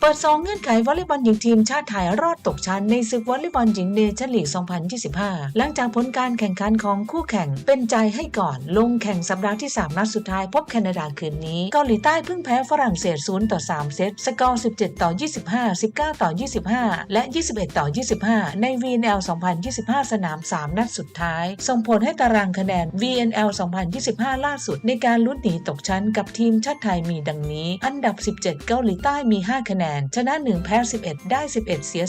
เปิด 2 เงื่อนไขวอลเลย์บอลหญิงทีมชาติไทยรอดตกชั้นในศึกวอลเลย์บอลหญิงเนชั่นลีก 2025 หลังจากผลการแข่งขันของคู่แข่งเป็นใจให้ก่อน ลงแข่งสัปดาห์ที่ 3 นัดสุดท้ายพบแคนาดาคืนนี้ เกาหลีใต้เพิ่งแพ้ฝรั่งเศส 0 ต่อ 3 เซต สกอร์ 17 ต่อ 25 19 ต่อ 25 และ 21 ต่อ 25 ใน VNL 2025 สนาม 3 นัดสุดท้าย ส่งผลให้ตารางคะแนน VNL 2025 ล่าสุด ในการลุ้นหนีตกชั้นกับทีมชาติไทยมีดังนี้ อันดับ 17 เกาหลีใต้มี 5 คะแนนชนะ 1 แพ้ 11 ได้ 11 เสีย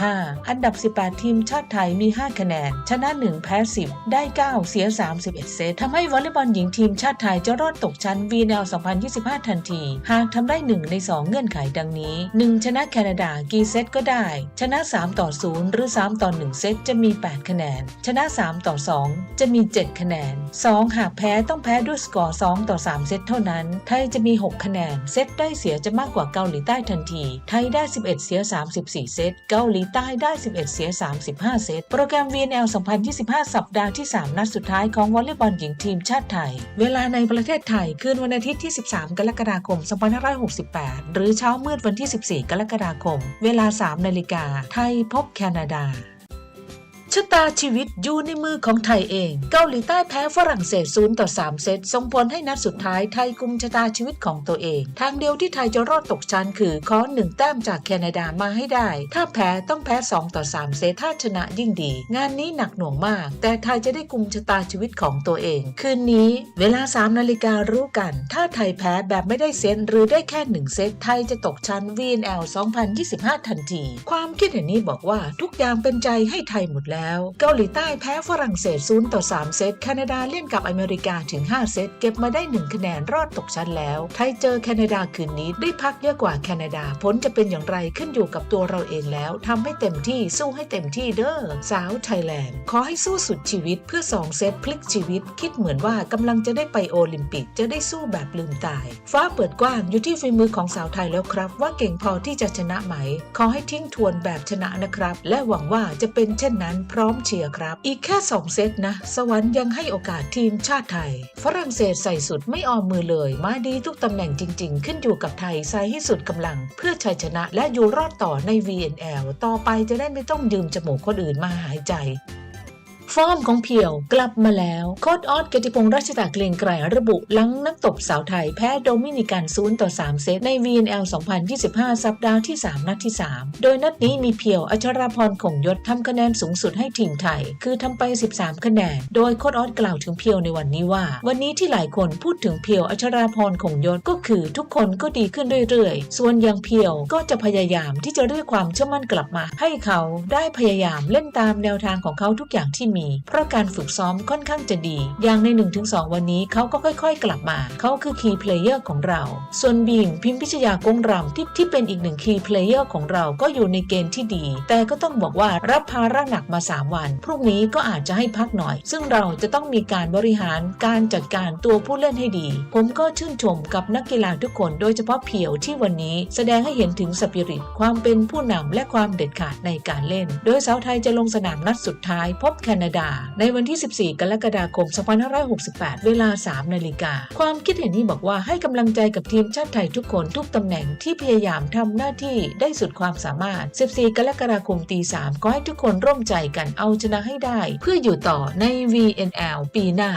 35 อันดับ 18 ทีมชาติไทยมี 5 คะแนน ชนะ 1 แพ้ 10 ได้ 9 เสีย 31 เซตทำให้วอลเลย์บอลหญิงทีมชาติไทยจะรอดตกชั้น VNL 2025 ทันที หากทำได้ 1 ใน 2 เงื่อนไขดังนี้ 1 ชนะแคนาดากี่เซตก็ได้ ชนะ 3 ต่อ 0 หรือ 3 ต่อ 1 เซตจะมี 8 คะแนน ชนะ 3 ต่อ 2 จะมี 7 คะแนน 2 หากแพ้ต้องแพ้ด้วยสกอร์ 2 ต่อ 3 เซตเท่านั้น ไทยจะมี 6 คะแนน เซตได้เสียจะมากกว่าเกาหลีใต้ทันทีไทยได้ 11 เสีย 34 เซต เกาหลีใต้ได้ 11 เสีย 35 เซต โปรแกรม VNL 2025 สัปดาห์ที่ 3 นัดสุดท้ายของวอลเลย์บอลหญิงทีมชาติไทย เวลาในประเทศไทย คืนวันอาทิตย์ที่ 13 กรกฎาคม 2568 หรือเช้ามืดวันที่ 14 กรกฎาคม เวลา 3 นาฬิกา ไทยพบแคนาดา ชะตาชีวิตอยู่ในมือของไทยเอง เกาหลีใต้แพ้ฝรั่งเศส0ต่อ3เซตส่งผลให้นัดสุดท้ายไทยกุมชะตาชีวิตของตัวเอง ทางเดียวที่ไทยจะรอดตกชั้นคือขอหนึ่งแต้มจากแคนาดามาให้ได้ ถ้าแพ้ต้องแพ้ 2 ต่อ 3 เซตถ้าชนะยิ่งดี งานนี้หนักหน่วงมาก แต่ไทยจะได้กุมชะตาชีวิตของตัวเอง คืนนี้เวลา3นาฬิการู้กัน ถ้าไทยแพ้แบบไม่ได้เซตหรือได้แค่1เซตไทยจะตกชั้น VNL 2025 ทันที ความคิดเห็นนี้บอกว่าทุกอย่างเป็นใจให้ไทยหมดแล้วเกาหลีใต้แพ้ฝรั่งเศส0ต่อ3 เซต แคนาดาเล่นกับอเมริกาถึง 5 เซต เก็บมาได้ 1 คะแนนรอดตกชั้นแล้ว ไทยเจอแคนาดาคืนนี้ได้พักเยอะกว่าแคนาดา ผลจะเป็นอย่างไรขึ้นอยู่กับตัวเราเองแล้วทำให้เต็มที่สู้ให้เต็มที่เด้อสาวไทยแลนด์ ขอให้สู้สุดชีวิตเพื่อ 2 เซตพลิกชีวิต คิดเหมือนว่ากำลังจะได้ไปโอลิมปิกจะได้สู้แบบลืมตาย ฟ้าเปิดกว้างอยู่ที่ฝีมือของสาวไทยแล้วครับ ว่าเก่งพอที่จะชนะไหม ขอให้ทิ้งทวนแบบชนะนะครับ และหวังว่าจะเป็นเช่นนั้นพร้อมเชียร์ครับ อีกแค่ 2 เซตนะ สวรรค์ยังให้โอกาสทีมชาติไทย ฝรั่งเศสใส่สุดไม่ออมมือเลย มาดีทุกตำแหน่งจริง ๆ ขึ้นอยู่กับไทยใส่ให้สุดกำลัง เพื่อชัยชนะและอยู่รอดต่อใน VNL ต่อไปจะได้ไม่ต้องยืมจมูกคนอื่นมาหายใจ ฟอร์มของเพียวกลับมาแล้วโค้ดออสเกติพงษ์ราชตาเกรียงไกรระบุหลังนักตบสาวไทยแพ้โดมินิกัน0ต่อ 3 เซตใน VNL 2025 สัปดาห์ที่ 3 นัดที่ 3 โดยนัดนี้มีเพียวอัชราพรคงยศทำคะแนนสูงสุดให้ทีมไทย คือทำไป 13 คะแนน โดยโค้ดออสกล่าวถึงเพียวในวันนี้ว่า วันนี้ที่หลายคนพูดถึงเพียวอัชราพรคงยศก็คือทุกคนก็ดีขึ้นเรื่อยๆ ส่วนอย่างเพียวก็จะพยายามที่จะเรียกความเชื่อมั่นกลับมา ให้เขาได้พยายามเล่นตามแนวทางของเขาทุกอย่างที่มีเพราะการฝึกซ้อมค่อนข้างจะดี อย่างใน 1-2 วันนี้เขาก็ค่อยๆ กลับมา เขาคือคีย์เพลเยอร์ของเรา ส่วนบีมพิมพิชยากงรำที่ที่เป็นอีกหนึ่งคีย์เพลเยอร์ของเราก็อยู่ในเกณฑ์ที่ดี แต่ก็ต้องบอกว่ารับภาระหนักมา 3 วัน พรุ่งนี้ก็อาจจะให้พักหน่อย ซึ่งเราจะต้องมีการบริหารการจัดการตัวผู้เล่นให้ดี ผมก็ชื่นชมกับนักกีฬาทุกคน โดยเฉพาะเพียวที่วันนี้ แสดงให้เห็นถึงสปิริต ความเป็นผู้นำและความเด็ดขาดในการเล่น โดยสาวไทยจะลงสนามนัดสุดท้าย พบแคนาดาในวันที่ 14 กรกฎาคม 2568 เวลา 3 นาฬิกา ความคิดเห็นนี้บอกว่าให้กำลังใจกับทีมชาติไทยทุกคนทุกตำแหน่งที่พยายามทำหน้าที่ได้สุดความสามารถ 14 กรกฎาคมตี3ก็ให้ทุกคนร่วมใจกันเอาชนะให้ได้ เพื่ออยู่ต่อใน VNL ปีหน้า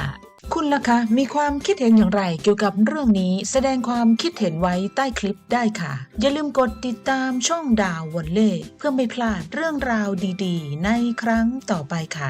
คุณล่ะคะ มีความคิดเห็นอย่างไรเกี่ยวกับเรื่องนี้ แสดงความคิดเห็นไว้ใต้คลิปได้ค่ะ อย่าลืมกดติดตามช่องดาววันเล่เพื่อไม่พลาดเรื่องราวดีๆ ในครั้งต่อไปค่ะ